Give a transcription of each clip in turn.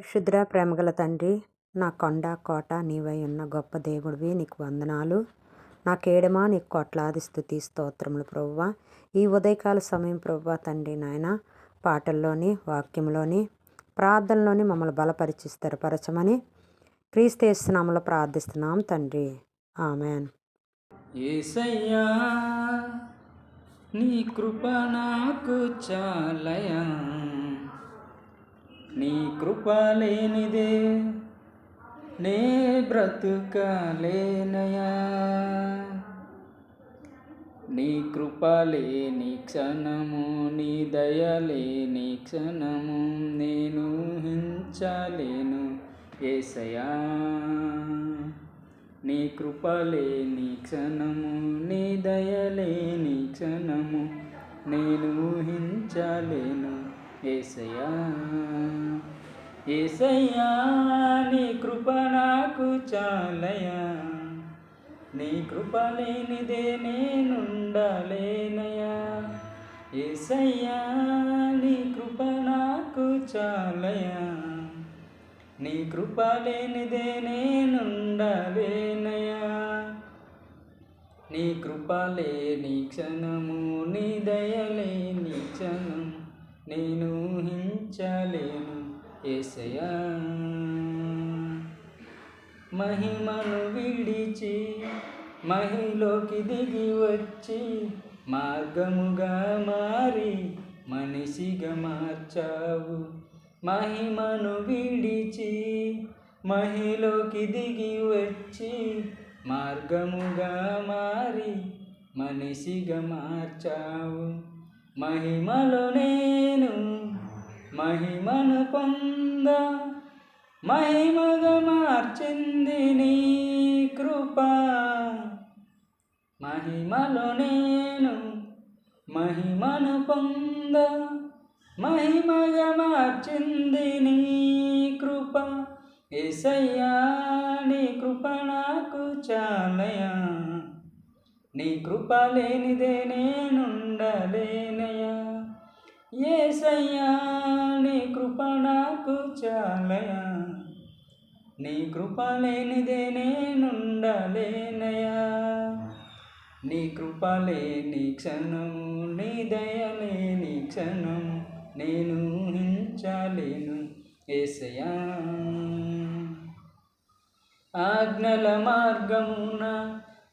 క్షుద్ర ప్రేమగల తండ్రి నా కొండ కోట నీవై ఉన్న గొప్ప దేవుడివి నీకు వందనాలు. నా కేడమా నీకు కోట్లాది స్థుతి స్తోత్రములు ప్రవ్వ ఈ ఉదయకాల సమయం ప్రవ్వ తండ్రి నాయన పాటల్లోని వాక్యంలోని ప్రార్థనలోని మమ్మల్ని బలపరిచి స్థిరపరచమని క్రీస్తేస్తున్నాములో ప్రార్థిస్తున్నాం తండ్రి. ఆమెన్. ఏసయ్యా నీ కృప నాకు చాలయా. నీ కృప లేనిదే నే బ్రతుకలేనయా. నీ కృప లేని క్షణము నీ దయ లేని క్షణము నేను హించలేను ఏసయా నీ కృప లేని క్షణము నీ దయ లేని క్షణము నేను ఊహించలేను ఏసయ్యా ఏసయ్యా నీ కృప నాకు చాలయా నీ కృప లేనిదే నేనుండలేనయా ఏసయ్యా నీ కృప నాకు చాలయా నీ కృప లేనిదే నేనుండలేనయా నీ కృప లేని క్షణము నీ దయలేని క్షణము. నేను హించలేను ఏసయా మహిమను విడిచి మహిలోకి దిగి వచ్చి మార్గముగా మారి మనిషిగా మార్చావు. మహిమను విడిచి మహిలోకి దిగి వచ్చి మార్గముగా మారి మనిషిగా మార్చావు. మహిమలో నేను మహిమను పొంద మహిమగా మార్చింది నీ కృప. మహిమలో నేను మహిమను పొంద మహిమగా మార్చింది నీ కృప. ఏసయ్యా నీ కృప నాకు చాలయా నీ కృప లేనిదే నేనుండలేనయా ఏసయ్యా నీ కృప నాకు చాలయా నీ కృప లేనిదే నేనుండలేనయా నీ కృప లేని క్షణము నీ దయ లేని క్షణము నేను హించలేను ఏసయా ఆజ్ఞల మార్గమున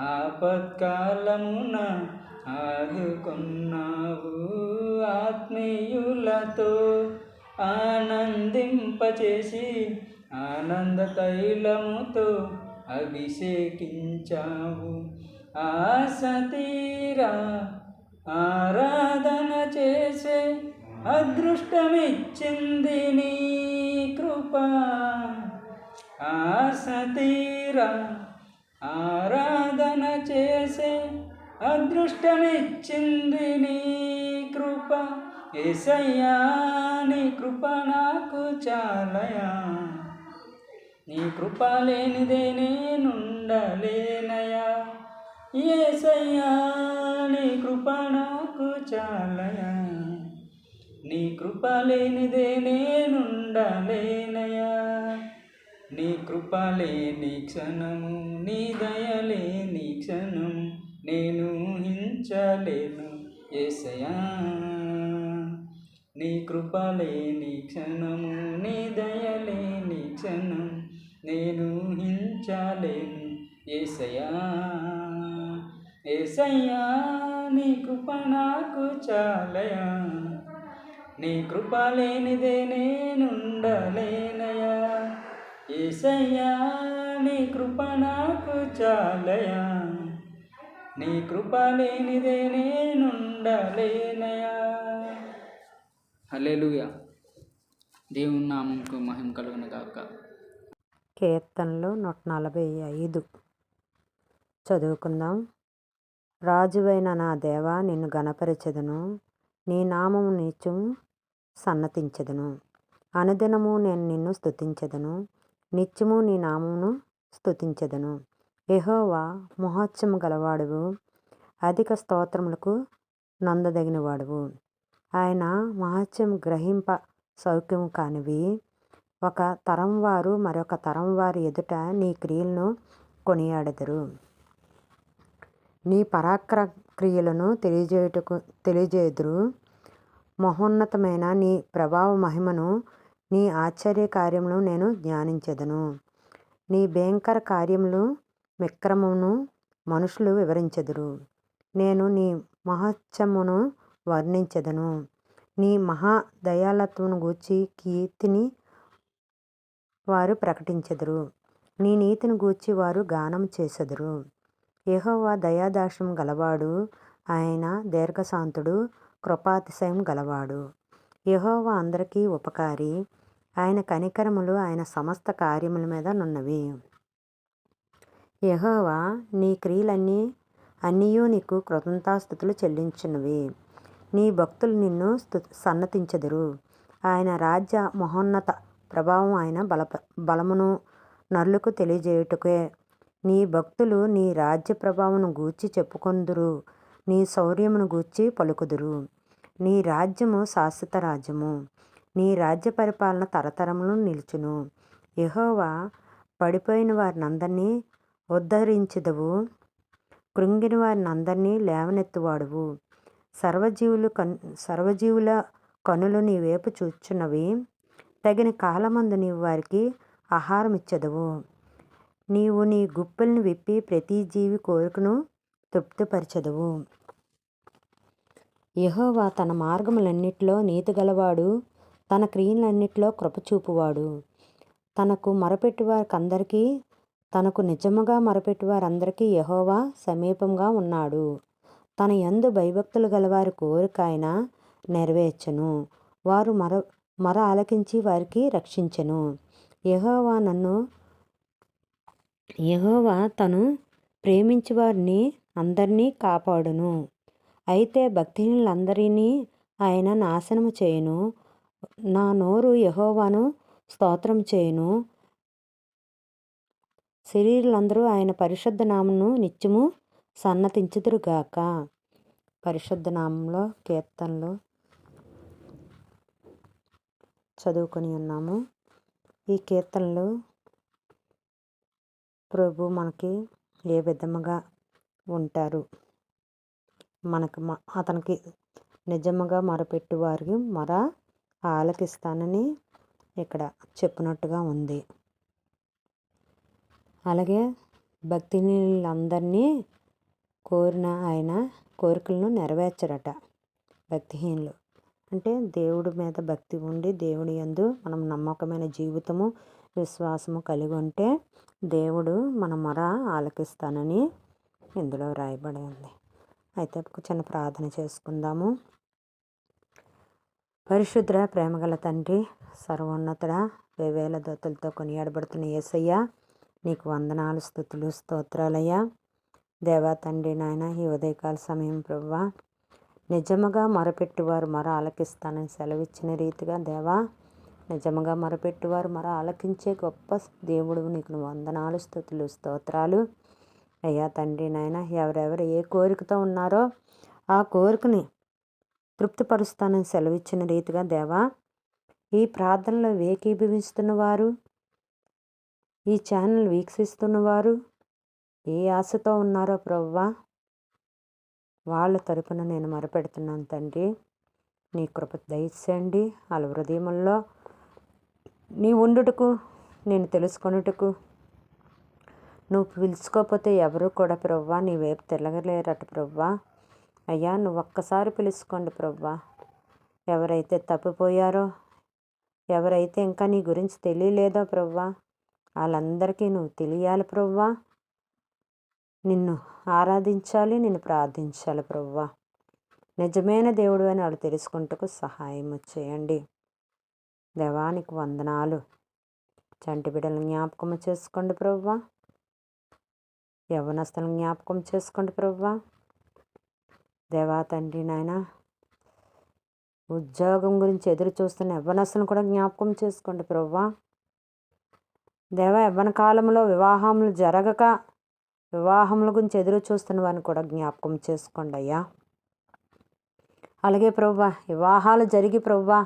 ఆపత్కాలమున ఆదుకున్నావు ఆత్మీయులతో ఆనందింపచేసి ఆనంద తైలముతో అభిషేకించావు. ఆసతీరా ఆరాధన చేసే అదృష్టమిచ్చింది నీ కృప. ఆసతీరా ఆరాధన చేసే అదృష్టమిచ్చింది నీ కృప. ఏసయ్యా నీ కృప నాకు చాలయా. నీ కృప లేనిదే నేనుండలేనయా. ఏసయ్యా నీ కృప నాకు చాలయా. నీ కృప లేనిదే నేనుండలేనయా. నీ కృపలే లేని క్షణము నీ దయలే లేని క్షణం నేను హించలేను ఏసయా నీ కృపలే లేని క్షణము నీ దయ క్షణం నేను హించలేను ఏసయా ఏసయ్యా నీ కృప నాకు చాలయా నీ కృప లేనిదే నేనుండలేనయా ఏసయ్యా నీ కృప నాకు చాలయా నీ కృప లేనిదే నేనుండలేనయా హల్లెలూయా. దేవుని నామంకు మహిమ కలుగును గాక. కీర్తనలు నూట నలభై ఐదు. చదువుకుందాం. రాజువైన నా దేవా నిన్ను గణపరచెదను నీ నామము నిత్యము సన్నతించెదను. అనుదినము నేను నిన్ను స్తుతించెదను. నిత్యము నీ నామమును స్తుతించెదను. యహోవా మహోత్సము గలవాడువు. అధిక స్తోత్రములకు నందదగిన వాడువు ఆయన మహత్యం గ్రహింప సౌఖ్యము కానివి. ఒక తరం వారు మరొక తరం వారి ఎదుట నీ క్రియలను కొనియాడెదరు. నీ పరాక్ర క్రియలను తెలియజేయుటకు తెలియజేయుదురు. మహోన్నతమైన నీ ప్రభావ మహిమను నీ ఆశ్చర్య కార్యమును నేను ధ్యానించెదను. నీ భయంకర కార్యములు విక్రమమును మనుషులు వివరించెదరు. నేను నీ మహత్సమును వర్ణించెదను. నీ మహా దయాళత్వమును గూర్చి కీర్తిని వారు ప్రకటించెదరు. నీ నీతిని గూర్చి వారు గానం చేసెదరు. యెహోవా దయాదాక్షం గలవాడు. ఆయన దీర్ఘశాంతుడు కృపాతిశయం గలవాడు. యెహోవా అందరికీ ఉపకారి. ఆయన కనికరములు ఆయన సమస్త కార్యముల మీద నున్నవి. యహోవా నీ క్రియలన్నీ అన్నీయూ నీకు కృతజ్ఞతాస్థుతులు చెల్లించినవి. నీ భక్తులు నిన్ను స్తు సన్నతించెదరు. ఆయన రాజ్య మహోన్నత ప్రభావం ఆయన బల బలమును నరులకు తెలియజేయుటకే. నీ భక్తులు నీ రాజ్య ప్రభావం గూర్చి చెప్పుకొందురు. నీ శౌర్యమును గూర్చి పలుకుదురు. నీ రాజ్యము శాశ్వత రాజ్యము. నీ రాజ్య పరిపాలన తరతరములు నిలుచును. యహోవా పడిపోయిన వారినందరినీ ఉద్ధరించదవు. కృంగిన వారిని అందరినీ లేవనెత్తువాడువు. సర్వజీవులు కన్ సర్వజీవుల కనులు నీ వైపు చూచున్నవి తగిన కాలమందు నీవు వారికి ఆహారం ఇచ్చదవు నీవు నీ గుప్పెల్ని విప్పి ప్రతి జీవి కోరికను తృప్తిపరచెదవు. యెహోవా తన మార్గములన్నిటిలో నీతి గలవాడు తన క్రియలన్నిటిలో కృపచూపువాడు. తనకు మొరపెట్టి వారికందరికీ తనకు నిజముగా మొరపెట్టి వారందరికీ యహోవా సమీపంగా ఉన్నాడు. తన యందు భయభక్తులు గలవారి కోరిక ఆయన నెరవేర్చను. వారు మర మర ఆలకించి వారికి రక్షించెను. యహోవా నన్ను యహోవా తను ప్రేమించి వారిని అందరినీ కాపాడును. అయితే భక్తిహీనులందరినీ ఆయన నాశనము చేయును. నా నోరు యహోవాను స్తోత్రం చేయును. శరీరులందరూ ఆయన పరిశుద్ధ నామను నిత్యము సన్నతించుదురుగాక పరిశుద్ధ నామంలో కీర్తనలు చదువుకొని ఉన్నాము. ఈ కీర్తనలు ప్రభు మనకి ఏ విధముగా ఉంటారు? మనకు మ అతనికి నిజముగా మొరపెట్టు వారికి మొర ఆలకిస్తానని ఇక్కడ చెప్పినట్టుగా ఉంది. అలాగే భక్తిహీనులందరినీ కోరిన ఆయన కోరికలను నెరవేర్చరట భక్తిహీనులు. అంటే దేవుడి మీద భక్తి ఉండి దేవుడి యందు మనం నమ్మకమైన జీవితము విశ్వాసము కలిగి ఉంటే దేవుడు మన మొర ఆలకిస్తానని ఇందులో రాయబడి ఉంది. అయితే ఒక చిన్న ప్రార్థన చేసుకుందాము. పరిశుద్ర ప్రేమగల తండ్రి సర్వోన్నతుడ వేవేల దోతులతో కొనియాడబడుతున్న యేసయ్య నీకు వందనాలు స్థుతులు స్తోత్రాలయ్యా. దేవా తండ్రి నాయన ఈ ఉదయకాల సమయం ప్రవ్వా నిజముగా మొరపెట్టువారు మరో ఆలకిస్తానని సెలవిచ్చిన రీతిగా దేవా నిజముగా మొరపెట్టువారు మరో ఆలకించే గొప్ప దేవుడు నీకు వందనాలు స్థుతులు స్తోత్రాలు. అయ్యా తండ్రి నాయన ఎవరెవరు ఏ కోరికతో ఉన్నారో ఆ కోరికని తృప్తిపరుస్తానని సెలవిచ్చిన రీతిగా దేవా ఈ ప్రార్థనలో వేకీభవిస్తున్నవారు ఈ ఛానల్ వీక్షిస్తున్నవారు ఏ ఆశతో ఉన్నారో ప్రవ్వా వాళ్ళ తరపున నేను మరపెడుతున్నాను తండ్రి. నీ కృప దయచేయండి. వాళ్ళ హృదయముల్లో నీ ఉండుటకు నేను తెలుసుకొనుటకు నువ్వు పిలుచుకోకపోతే ఎవరు కూడా ప్రవ్వా నీ వైపు తిరగలేరట ప్రవ్వా. అయ్యా నువ్వు ఒక్కసారి పిలుచుకోండి ప్రవ్వా. ఎవరైతే తప్పిపోయారో ఎవరైతే ఇంకా నీ గురించి తెలియలేదో ప్రవ్వా వాళ్ళందరికీ నువ్వు తెలియాలి ప్రవ్వా. నిన్ను ఆరాధించాలి నిన్ను ప్రార్థించాలి ప్రవ్వా. నిజమైన దేవుడు అని వాళ్ళు తెలుసుకుంటకు సహాయం చేయండి. దేవానికి వందనాలు. చంటి బిడ్డలు జ్ఞాపకం చేసుకోండి ప్రవ్వా. యవనస్తులను జ్ఞాపకం చేసుకోండి ప్రభువా దేవా తండ్రి నాయన ఉద్యోగం గురించి ఎదురు చూస్తున్న యవ్వనస్తులను కూడా జ్ఞాపకం చేసుకోండి ప్రభువా దేవా యవ్వన కాలంలో వివాహములు జరగక వివాహముల గురించి ఎదురు చూస్తున్న వారిని కూడా జ్ఞాపకం చేసుకోండి అయ్యా. అలాగే ప్రభువా వివాహాలు జరిగి ప్రభువా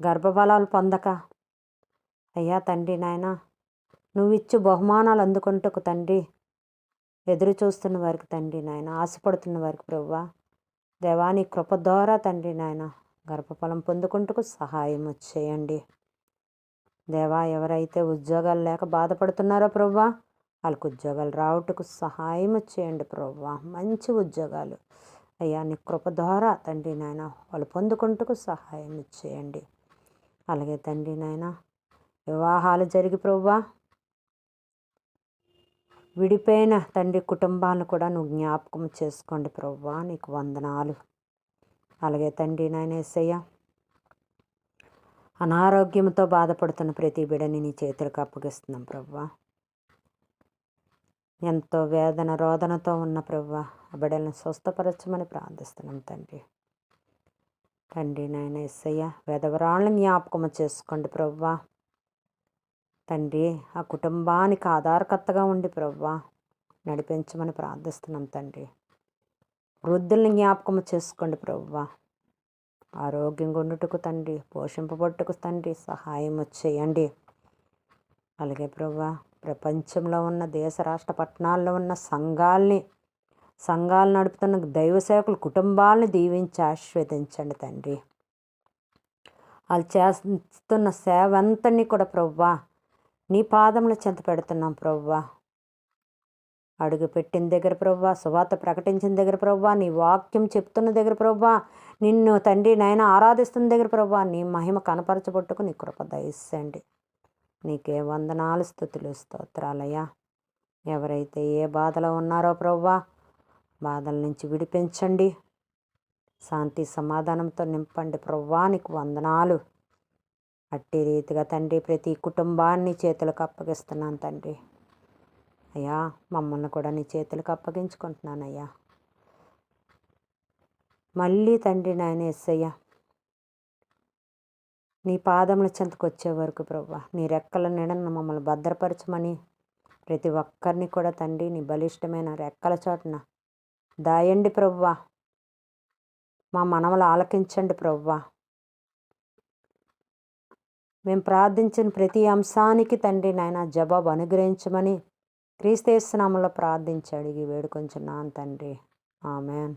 గర్భఫలాలు పొందక అయ్యా తండ్రి నాయన నువ్వు ఇచ్చు బహుమానాలు అందుకుంటకు తండ్రి ఎదురు చూస్తున్న వారికి తండ్రి నాయన ఆశపడుతున్న వారికి ప్రవ్వా దేవాని కృప ద్వారా తండ్రి నాయన గర్భఫలం పొందుకుంటకు సహాయం చేయండి. దేవా ఎవరైతే ఉద్యోగాలు లేక బాధపడుతున్నారో ప్రవ్వా వాళ్ళకు ఉద్యోగాలు రావటకు సహాయం చేయండి ప్రవ్వా మంచి ఉద్యోగాలు. అయ్యా నీ కృప ద్వారా తండ్రి నాయన వాళ్ళు పొందుకుంటకు సహాయం చేయండి. అలాగే తండ్రి నాయన వివాహాలు జరిగి ప్రవ్వా విడిపోయిన తండ్రి కుటుంబాలను కూడా నువ్వు జ్ఞాపకం చేసుకోండి ప్రవ్వా. నీకు వందనాలు. అలాగే తండ్రి నాయన ఎస్సయ్య అనారోగ్యంతో బాధపడుతున్న ప్రతి బిడని నీ చేతులకు అప్పగిస్తున్నాం ప్రవ్వా. ఎంతో వేదన రోదనతో ఉన్న ప్రవ్వా ఆ బిడలను స్వస్థపరచమని ప్రార్థిస్తున్నాం తండ్రి. తండ్రి నాయన ఎస్సయ్య వేదవరాళ్ళని జ్ఞాపకం చేసుకోండి ప్రవ్వా. తండ్రి ఆ కుటుంబానికి ఆధారకర్తగా ఉండి ప్రవ్వా నడిపించమని ప్రార్థిస్తున్నాం తండ్రి. వృద్ధుల్ని జ్ఞాపకం చేసుకోండి ప్రవ్వా. ఆరోగ్యంగా ఉండుటకు తండ్రి పోషింపబట్టుకు తండ్రి సహాయం చేయండి. అలాగే ప్రవ్వా ప్రపంచంలో ఉన్న దేశ రాష్ట్ర పట్టణాల్లో ఉన్న సంఘాల్ని సంఘాలు నడుపుతున్న దైవ సేవకుల కుటుంబాలను దీవించి ఆశీర్వదించండి తండ్రి. వాళ్ళు చేస్తున్న సేవ అంతని కూడా ప్రవ్వా నీ పాదముల చెంత పెడుతున్నాం ప్రవ్వా. అడుగు పెట్టిన దగ్గర ప్రవ్వా సువాత ప్రకటించిన దగ్గర ప్రవ్వా నీ వాక్యం చెప్తున్న దగ్గర ప్రవ్వా నిన్ను తండ్రి నాయన ఆరాధిస్తున్న దగ్గర ప్రవ్వా నీ మహిమ కనపరచబొట్టుకు నీ కృప దయస్సండి నీకే వందనాలు స్థుతులు స్తోత్రాలయ్యా. ఎవరైతే ఏ బాధలో ఉన్నారో ప్రవ్వా బాధల నుంచి విడిపించండి. శాంతి సమాధానంతో నింపండి ప్రవ్వా నీకు వందనాలు. అట్టి రీతిగా తండ్రి ప్రతి కుటుంబాన్ని చేతులకు అప్పగిస్తున్నాను తండ్రి. అయ్యా మమ్మల్ని కూడా నీ చేతులకు అప్పగించుకుంటున్నానయ్యా. మళ్ళీ తండ్రి నాయన ఎస్సయ్యా నీ పాదముల చెంతకు వచ్చే వరకు ప్రభా నీ రెక్కల నీడను మమ్మల్ని భద్రపరచమని ప్రతి ఒక్కరిని కూడా తండ్రి నీ బలిష్టమైన రెక్కల చోటన దాయండి ప్రవ్వా. మా మనవలు ఆలకించండి ప్రవ్వా. మేము ప్రార్థించిన ప్రతి అంశానికి తండ్రి నాయన జవాబు అనుగ్రహించమని క్రీస్తేస్తున్నాములో ప్రార్థించి అడిగి వేడుకొంచున్నాను తండ్రి. ఆమెన్.